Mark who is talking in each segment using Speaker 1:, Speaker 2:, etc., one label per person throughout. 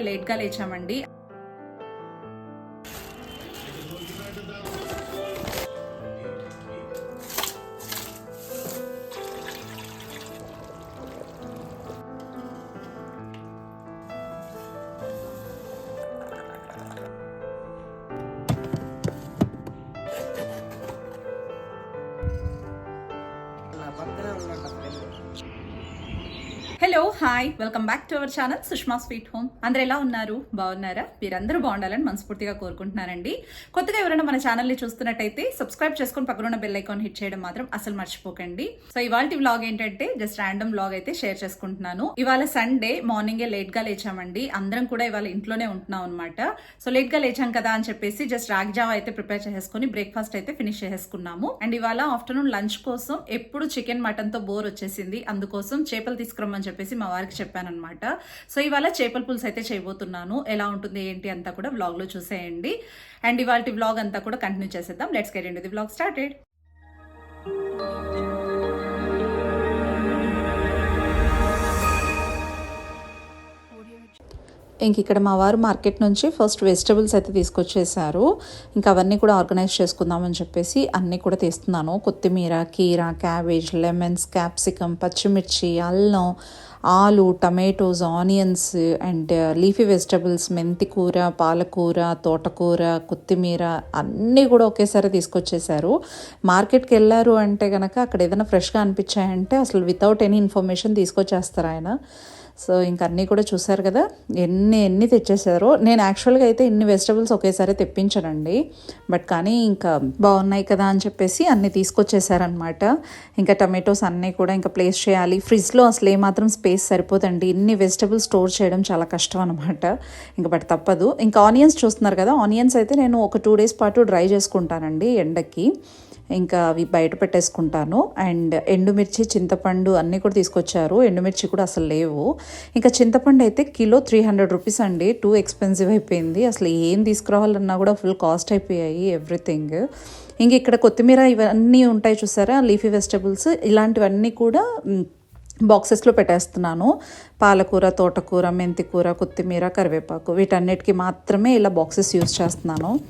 Speaker 1: లేట్గా లేచామండి.
Speaker 2: నా పక్కనే ఉన్నాడు.
Speaker 1: Hello hi welcome back to our channel Sushma sweet home అందరు ఎలా ఉన్నారు? బాగున్నారా? మీరందరూ బాగుండాలని మనస్ఫూర్తిగా కోరుకుంటున్నానండి. కొత్తగా ఎవరైనా మన ఛానల్ని చూస్తున్నట్టయితే సబ్స్క్రైబ్ చేసుకొని పక్కన బెల్ ఐకాన్ హిట్ చేయడం మాత్రం అసలు మర్చిపోకండి. సో ఇవాళ వ్లాగ్ ఏంటంటే జస్ట్ ర్యాండమ్ వ్లాగ్ అయితే షేర్ చేసుకుంటున్నాను. ఇవాళ సండే మార్నింగే లేట్గా లేచామండి. అందరం కూడా ఇవాళ ఇంట్లోనే ఉంటున్నాం అనమాట సో లేట్గా లేచాం కదా అని చెప్పేసి జస్ట్ రాగ్ జావా అయితే ప్రిపేర్ చేసుకొని బ్రేక్ఫాస్ట్ అయితే ఫినిష్ చేసుకున్నాము అండ్ ఇవాళ ఆఫ్టర్నూన్ లంచ్ కోసం ఎప్పుడు చికెన్ మటన్తో బోర్ వచ్చేసింది. అందుకోసం చేపలు తీసుకురమ్మని చెప్పేసి మా వారికి చెప్పాను అనమాట సో ఇవాళ చేపల పులుసు అయితే చేయబోతున్నాను. ఎలా ఉంటుంది ఏంటి అంతా కూడా వ్లాగ్లో చూసేయండి. అండ్ ఇవాళ వ్లాగ్ అంతా కూడా కంటిన్యూ చేసేద్దాం. Let's get into the vlog started ఇంక ఇక్కడ మా వారు మార్కెట్ నుంచి ఫస్ట్ వెజిటబుల్స్ అయితే తీసుకొచ్చేసారు. ఇంకా అవన్నీ కూడా ఆర్గనైజ్ చేసుకుందామని చెప్పేసి అన్నీ కూడా తీస్తున్నాను. కొత్తిమీర కీర క్యాబేజ్ లెమన్స్ క్యాప్సికమ్ పచ్చిమిర్చి అల్లం ఆలు tomatoes onions and leafy vegetables మెంతి కూర పాలకూర తోటకూర కొత్తిమీర అన్నీ కూడా ఒకేసారి తీసుకొచ్చేసారు. మార్కెట్కి వెళ్ళారు అంటే కనుక అక్కడ ఏదైనా ఫ్రెష్గా అనిపించాయంటే అసలు వితౌట్ ఎనీ ఇన్ఫర్మేషన్ తీసుకొచ్చేస్తారు ఆయన. సో ఇంక అన్నీ కూడా చూసారు కదా ఎన్ని ఎన్ని తెచ్చేసారో నేను యాక్చువల్గా అయితే ఇన్ని వెజిటబుల్స్ ఒకేసారి తెప్పించనండి. బట్ కానీ ఇంకా బాగున్నాయి కదా అని చెప్పేసి అన్ని తీసుకొచ్చేసారనమాట ఇంకా టమాటోస్ అన్నీ కూడా ఇంకా ప్లేస్ చేయాలి. ఫ్రిడ్జ్లో అసలు ఏమాత్రం స్పేస్ సరిపోదండి. ఇన్ని వెజిటబుల్స్ స్టోర్ చేయడం చాలా కష్టం అనమాట ఇంకా బట్ తప్పదు. ఇంకా ఆనియన్స్ చూస్తున్నారు కదా ఆనియన్స్ అయితే నేను ఒక టూ డేస్ పాటు డ్రై చేసుకుంటానండి ఎండకి. ఇంకా అవి బయట పెట్టేసుకుంటాను. అండ్ ఎండుమిర్చి చింతపండు అన్నీ కూడా తీసుకొచ్చారు. ఎండుమిర్చి కూడా అసలు లేవు. ఇంకా చింతపండు అయితే కిలో త్రీ హండ్రెడ్ రూపీస్ అండి. టూ ఎక్స్పెన్సివ్ అయిపోయింది. అసలు ఏం తీసుకురావాలన్నా కూడా ఫుల్ కాస్ట్ అయిపోయాయి ఎవ్రీథింగ్ ఇంక ఇక్కడ కొత్తిమీర ఇవన్నీ ఉంటాయి చూసారా? లీఫీ వెజిటబుల్స్ ఇలాంటివన్నీ కూడా బాక్సెస్లో పెట్టేస్తున్నాను. పాలకూర తోటకూర మెంతికూర కొత్తిమీర కరివేపాకు వీటన్నిటికీ మాత్రమే ఇలా బాక్సెస్ యూస్ చేస్తున్నాను.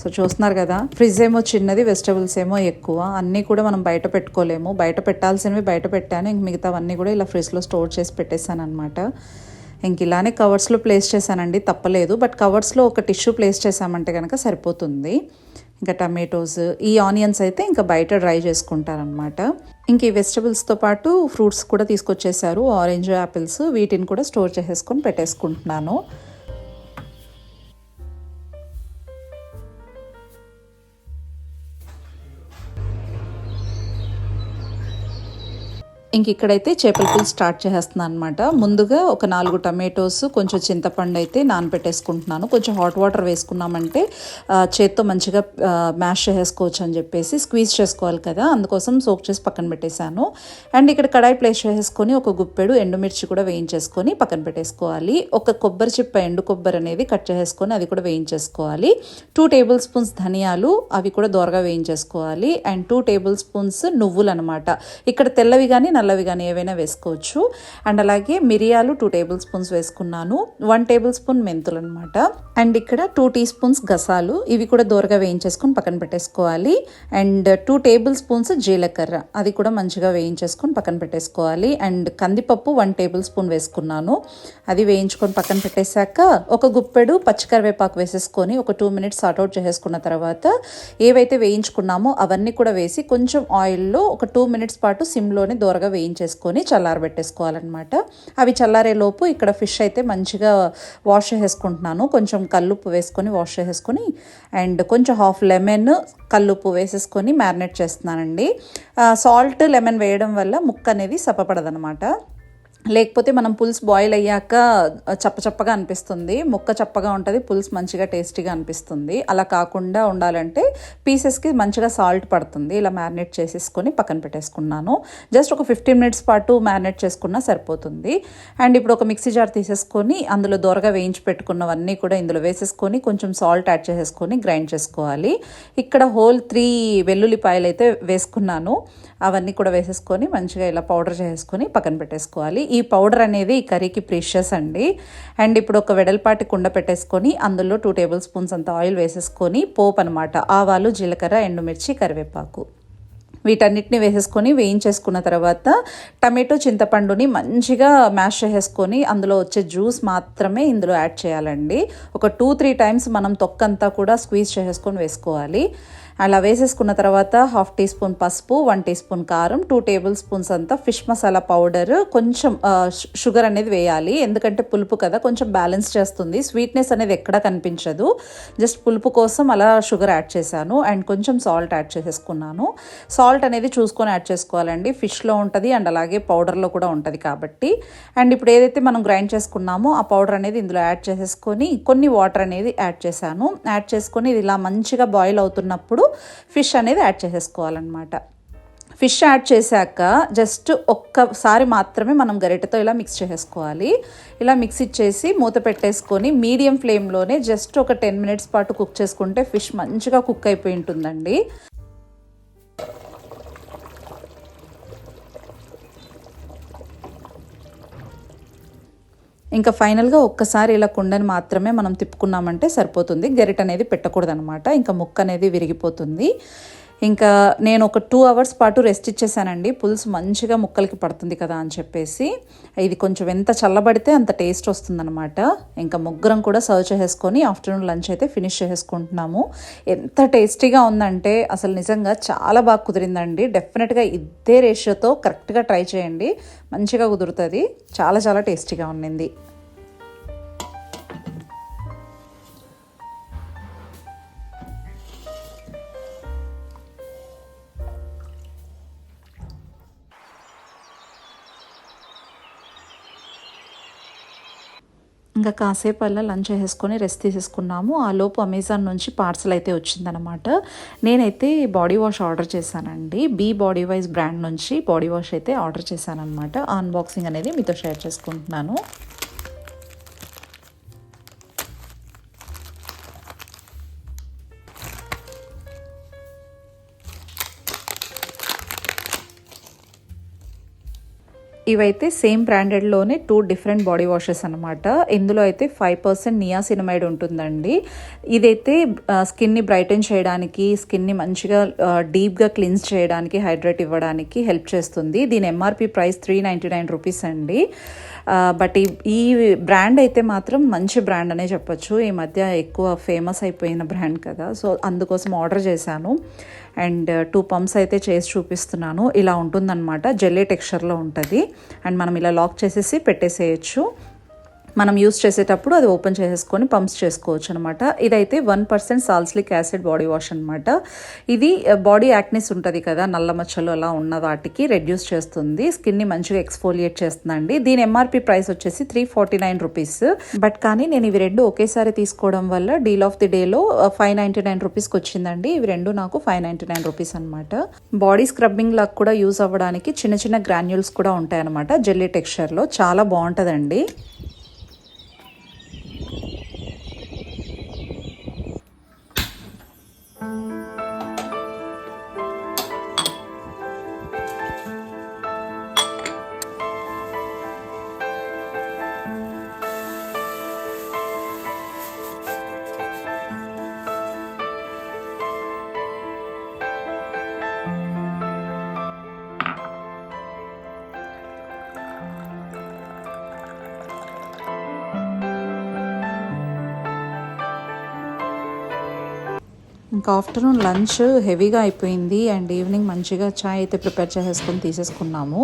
Speaker 1: సో చూస్తున్నారు కదా ఫ్రిడ్జ్ ఏమో చిన్నది వెజిటబుల్స్ ఏమో ఎక్కువ అన్నీ కూడా మనం బయట పెట్టుకోలేము. బయట పెట్టాల్సినవి బయట పెట్టాను ఇంక మిగతావన్నీ కూడా ఇలా ఫ్రిడ్జ్లో స్టోర్ చేసి పెట్టేశాను అనమాట ఇంక ఇలానే కవర్స్లో ప్లేస్ చేశానండి తప్పలేదు. బట్ కవర్స్లో ఒక టిష్యూ ప్లేస్ చేశామంటే కనుక సరిపోతుంది. ఇంకా టమాటోస్ ఈ ఆనియన్స్ అయితే ఇంకా బయట డ్రై చేసుకుంటారనమాట ఇంక ఈ వెజిటబుల్స్తో పాటు ఫ్రూట్స్ కూడా తీసుకొచ్చేసారు ఆరెంజ్ యాపిల్స్ వీటిని కూడా స్టోర్ చేసేసుకొని పెట్టేసుకుంటున్నాను. ఇంక ఇక్కడైతే చేపల పులుసు స్టార్ట్ చేసేస్తున్నాను అనమాట ముందుగా ఒక నాలుగు టమాటోస్ కొంచెం చింతపండు అయితే నానబెట్టేసుకుంటున్నాను. కొంచెం హాట్ వాటర్ వేసుకున్నామంటే చేత్తో మంచిగా మ్యాష్ చేసేసుకోవచ్చు అని చెప్పేసి స్క్వీజ్ చేసుకోవాలి కదా అందుకోసం సోక్ చేసి పక్కన పెట్టేశాను. అండ్ ఇక్కడ కడాయి ప్లేస్ చేసేసుకొని ఒక గుప్పెడు ఎండుమిర్చి కూడా వేయించేసుకొని పక్కన పెట్టేసుకోవాలి. ఒక కొబ్బరి చిప్ప ఎండు కొబ్బరి అనేది కట్ చేసేసుకొని అది కూడా వేయించేసుకోవాలి. టూ టేబుల్ స్పూన్స్ ధనియాలు అవి కూడా దోరగా వేయించేసుకోవాలి. అండ్ టూ టేబుల్ స్పూన్స్ నువ్వులు అనమాట ఇక్కడ తెల్లవి కానీ నల్లవి కానీ ఏవైనా వేసుకోవచ్చు. అండ్ అలాగే మిరియాలు టూ టేబుల్ స్పూన్స్ వేసుకున్నాను. వన్ టేబుల్ స్పూన్ మెంతులు అనమాట అండ్ ఇక్కడ టూ టీ స్పూన్స్ గసాలు. ఇవి కూడా దోరగా వేయించేసుకొని పక్కన పెట్టేసుకోవాలి. అండ్ టూ టేబుల్ స్పూన్స్ జీలకర్ర. అది కూడా మంచిగా వేయించేసుకొని పక్కన పెట్టేసుకోవాలి. అండ్ కందిపప్పు వన్ టేబుల్ స్పూన్ వేసుకున్నాను. అది వేయించుకొని పక్కన పెట్టేశాక ఒక గుప్పెడు పచ్చికరివేపాకు వేసేసుకొని ఒక టూ మినిట్స్ సార్ట్అవుట్ చేసేసుకున్న తర్వాత ఏవైతే వేయించుకున్నామో అవన్నీ కూడా వేసి కొంచెం ఆయిల్లో ఒక టూ మినిట్స్ పాటు సిమ్లోనే దూరగా వేయించేసుకొని చల్లారబెట్టేసుకోవాలన్నమాట అవి చల్లారే లోపు ఇక్కడ ఫిష్ అయితే మంచిగా వాష్ చేసుకుంటున్నాను కొంచెం కల్లుప్పు వేసుకొని వాష్ చేసేసుకొని అండ్ కొంచెం హాఫ్ లెమన్ కల్లుప్పు వేసేసుకొని మ్యారినేట్ చేస్తున్నానండి. సాల్ట్ లెమన్ వేయడం వల్ల ముక్క అనేది సపపడదనమాట లేకపోతే మనం పులుసు బాయిల్ అయ్యాక చప్ప చప్పగా అనిపిస్తుంది. ముక్క చప్పగా ఉంటుంది పులుసు మంచిగా టేస్టీగా అనిపిస్తుంది. అలా కాకుండా ఉండాలంటే పీసెస్కి మంచిగా సాల్ట్ పడుతుంది. ఇలా మ్యారినేట్ చేసేసుకొని పక్కన పెట్టేసుకున్నాను. జస్ట్ ఒక ఫిఫ్టీన్ మినిట్స్ పాటు మ్యారినేట్ చేసుకున్నా సరిపోతుంది. అండ్ ఇప్పుడు ఒక మిక్సీ జార్ తీసేసుకొని అందులో దోరగా వేయించి పెట్టుకున్నవన్నీ కూడా ఇందులో వేసేసుకొని కొంచెం సాల్ట్ యాడ్ చేసేసుకొని గ్రైండ్ చేసుకోవాలి. ఇక్కడ హోల్ త్రీ వెల్లుల్లిపాయలు అయితే వేసుకున్నాను. అవన్నీ కూడా వేసేసుకొని మంచిగా ఇలా పౌడర్ చేసుకొని పక్కన పెట్టేసుకోవాలి. ఈ పౌడర్ అనేది ఈ కర్రీకి ప్రీషియస్ అండి. అండ్ ఇప్పుడు ఒక వెడల్పాటి కుండ పెట్టేసుకొని అందులో టూ టేబుల్ స్పూన్స్ అంత ఆయిల్ వేసేసుకొని పోపు అనమాట ఆవాలు జీలకర్ర ఎండుమిర్చి కరివేపాకు. వీటన్నిటిని వేసేసుకొని వేయించేసుకున్న తర్వాత టమాటో చింతపండుని మంచిగా మ్యాష్ చేసేసుకొని అందులో వచ్చే జ్యూస్ మాత్రమే ఇందులో యాడ్ చేయాలండి. ఒక టూ త్రీ టైమ్స్ మనం తొక్కంతా కూడా స్క్వీజ్ చేసేసుకొని వేసుకోవాలి. అలా వేసేసుకున్న తర్వాత హాఫ్ టీ స్పూన్ పసుపు వన్ టీ స్పూన్ కారం టూ టేబుల్ స్పూన్స్ అంతా ఫిష్ మసాలా పౌడర్ కొంచెం షుగర్ అనేది వేయాలి. ఎందుకంటే పులుపు కదా కొంచెం బ్యాలెన్స్ చేస్తుంది. స్వీట్నెస్ అనేది ఎక్కడా కనిపించదు. జస్ట్ పులుపు కోసం అలా షుగర్ యాడ్ చేశాను. అండ్ కొంచెం సాల్ట్ యాడ్ చేసేసుకున్నాను. సాల్ట్ అనేది చూసుకొని యాడ్ చేసుకోవాలండి. ఫిష్లో ఉంటుంది అండ్ అలాగే పౌడర్లో కూడా ఉంటుంది కాబట్టి. అండ్ ఇప్పుడు ఏదైతే మనం గ్రైండ్ చేసుకున్నామో ఆ పౌడర్ అనేది ఇందులో యాడ్ చేసేసుకొని కొన్ని వాటర్ అనేది యాడ్ చేశాను. యాడ్ చేసుకొని ఇది ఇలా మంచిగా బాయిల్ అవుతున్నప్పుడు ఫిష్ అనేది యాడ్ చేసేసుకోవాలన్నమాట. ఫిష్ యాడ్ చేశాక జస్ట్ ఒక్కసారి మాత్రమే మనం గరిటెతో ఇలా మిక్స్ చేసేసుకోవాలి. ఇలా మిక్స్ ఇచ్చేసి మూత పెట్టేసుకొని మీడియం ఫ్లేమ్లోనే జస్ట్ ఒక టెన్ మినిట్స్ పాటు కుక్ చేసుకుంటే ఫిష్ మంచిగా కుక్ అయిపోయి ఉంటుందండి. ఇంకా ఫైనల్గా ఒక్కసారి ఇలా కుండని మాత్రమే మనం తిప్పుకున్నామంటే సరిపోతుంది. గరిట అనేది పెట్టకూడదు అనమాట ఇంకా ముక్క అనేది విరిగిపోతుంది. ఇంకా నేను ఒక టూ అవర్స్ పాటు రెస్ట్ ఇచ్చేసానండి. పులుసు మంచిగా ముక్కలకి పడుతుంది కదా అని చెప్పేసి. ఇది కొంచెం ఎంత చల్లబడితే అంత టేస్ట్ వస్తుందన్నమాట. ఇంకా ముగ్గురం కూడా సర్వ్ చేసేసుకొని ఆఫ్టర్నూన్ లంచ్ అయితే ఫినిష్ చేసేసుకుంటున్నాము. ఎంత టేస్టీగా ఉందంటే అసలు నిజంగా చాలా బాగా కుదిరిందండి. డెఫినెట్గా ఇదే రేషియోతో కరెక్ట్గా ట్రై చేయండి. మంచిగా కుదురుతుంది. చాలా చాలా టేస్టీగా ఉండింది. ఇంకా కాసేపు అలా లంచ్ చేసేసుకొని రెస్ట్ తీసేసుకున్నాము. ఆ లోపు అమెజాన్ నుంచి పార్సల్ అయితే వచ్చిందనమాట నేనైతే బాడీ వాష్ ఆర్డర్ చేశానండి. బీ బాడీ వైజ్ బ్రాండ్ నుంచి బాడీ వాష్ అయితే ఆర్డర్ చేశానమాట అన్బాక్సింగ్ అనేది మీతో షేర్ చేసుకుంటున్నాను. ఇవైతే సేమ్ బ్రాండెడ్లోనే టూ డిఫరెంట్ బాడీ వాషెస్ అనమాట ఇందులో అయితే ఫైవ్ పర్సెంట్ నియాసినమైడ్ ఉంటుందండి. ఇదైతే స్కిన్ని బ్రైటన్ చేయడానికి స్కిన్ని మంచిగా డీప్గా క్లీన్స్ చేయడానికి హైడ్రేట్ ఇవ్వడానికి హెల్ప్ చేస్తుంది. దీని MRP price three ninety nine rupees అండి. బట్ ఈ బ్రాండ్ అయితే మాత్రం మంచి బ్రాండ్ అనే చెప్పొచ్చు. ఈ మధ్య ఎక్కువ ఫేమస్ అయిపోయిన బ్రాండ్ కదా. సో అందుకోసం ఆర్డర్ చేశాను. అండ్ టూ పంప్స్ అయితే చేసి చూపిస్తున్నాను. ఇలా ఉంటుందన్నమాట. జెల్లీ టెక్స్చర్లో ఉంటుంది. అండ్ మనం ఇలా లాక్ చేసేసి పెట్టేసేయచ్చు. మనం యూస్ చేసేటప్పుడు అది ఓపెన్ చేసేసుకొని పంప్స్ చేసుకోవచ్చు అనమాట ఇదైతే one percent salicylic acid body wash అనమాట. ఇది బాడీ యాక్నెస్ ఉంటుంది కదా నల్ల మచ్చలు అలా ఉన్న వాటికి రెడ్యూస్ చేస్తుంది. స్కిన్ని మంచిగా ఎక్స్ఫోలియేట్ చేస్తుందండి. దీని ఎంఆర్పి ప్రైస్ వచ్చేసి three forty nine rupees but కానీ నేను ఇవి రెండు ఒకేసారి తీసుకోవడం వల్ల డీల్ ఆఫ్ ది డేలో ఫైవ్ నైంటీ నైన్ రూపీస్కి వచ్చిందండి. ఇవి రెండు నాకు ఫైవ్ నైంటీ నైన్ రూపీస్ అనమాట. బాడీ స్క్రబ్బింగ్ లాగా కూడా యూస్ అవ్వడానికి చిన్న చిన్న గ్రాన్యూల్స్ కూడా ఉంటాయన్నమాట జెల్లీ టెక్స్చర్లో చాలా బాగుంటుందండి. 嗯。ఇంకా ఆఫ్టర్నూన్ లంచ్ హెవీగా అయిపోయింది అండ్ ఈవినింగ్ మంచిగా చాయ్ అయితే ప్రిపేర్ చేసేసుకొని తీసేసుకున్నాము.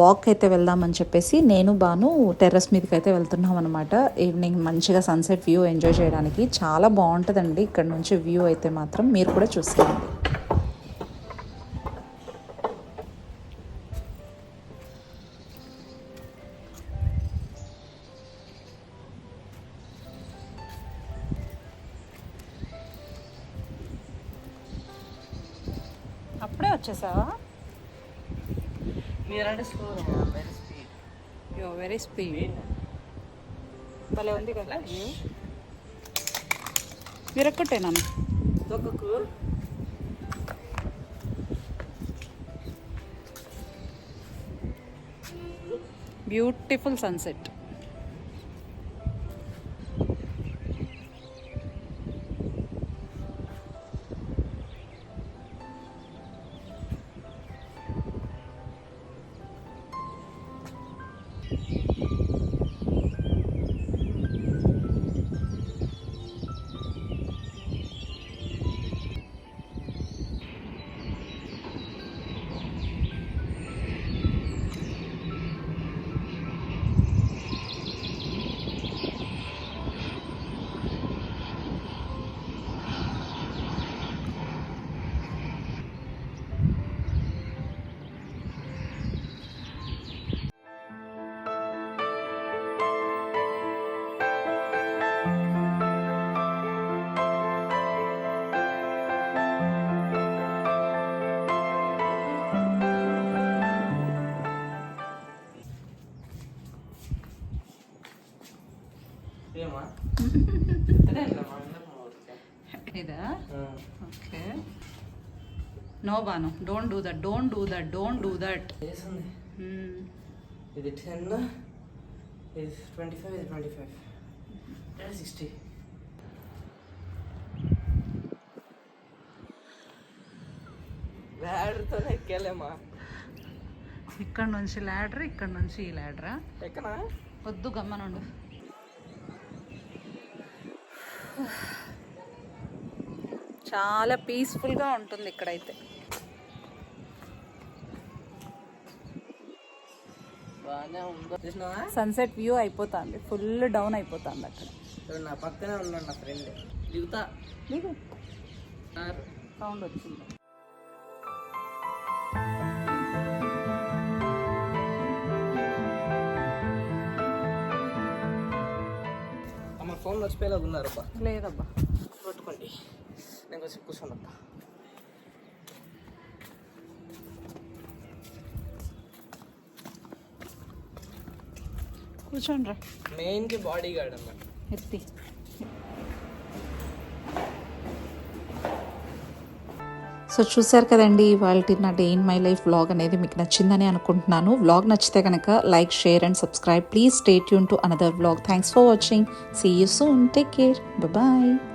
Speaker 1: వాక్ అయితే వెళ్దామని చెప్పేసి నేను బాను టెర్రస్ మీదకి అయితే వెళ్తున్నాం అనమాట ఈవినింగ్ మంచిగా సన్సెట్ వ్యూ ఎంజాయ్ చేయడానికి. చాలా బాగుంటుందండి. ఇక్కడ నుంచి వ్యూ అయితే మాత్రం మీరు కూడా చూసేయండి వచ్చేసావా?
Speaker 2: మీరంటే స్లో వెరీ స్పీడ్
Speaker 1: భలే ఉంది కదా మీరొక్కటే నన్ను.
Speaker 2: దొక్కకు
Speaker 1: బ్యూటిఫుల్ సన్సెట్ ఇదా. Okay. No Banu don't do that don't do that don't do that
Speaker 2: ఇది టెన్ ఇది ట్వంటీ ఫైవ్ ఇది ట్వంటీ ఫైవ్ సిక్స్టీ వ్యాడ్తోనే ఎక్కాలేమా?
Speaker 1: ఇక్కడ నుంచి ల్యాడర్ ఇక్కడ నుంచి ఈ ల్యాడరా
Speaker 2: ఎక్కనా?
Speaker 1: వద్దు గమ్మనుండు చాలా పీస్ఫుల్గా ఉంటుంది ఇక్కడైతే. సన్సెట్ వ్యూ అయిపోతుంది. ఫుల్ డౌన్ అయిపోతుంది అక్కడ.
Speaker 2: నా పక్కనే ఉన్నాడు నా ఫ్రెండ్ దిగుతా.
Speaker 1: సౌండ్ వచ్చింది.
Speaker 2: అమ్మ ఫోన్ మర్చిపోయేలాగా ఉన్నారు అబ్బా
Speaker 1: లేదబ్బా.
Speaker 2: పట్టుకోండి. నేను కొంచెం కూర్చొని వస్తా.
Speaker 1: కూర్చోండి రా.
Speaker 2: మెయిన్కి బాడీ గార్డ్ అన్నమాట.
Speaker 1: ఎత్తి. సో చూశారు కదండి ఇవాళ నా day in my life vlog అనేది మీకు నచ్చిందని అనుకుంటున్నాను. వ్లాగ్ నచ్చితే కనుక like share and subscribe. Please stay tune to another vlog. Thanks for watching. See you soon. Take care. Bye.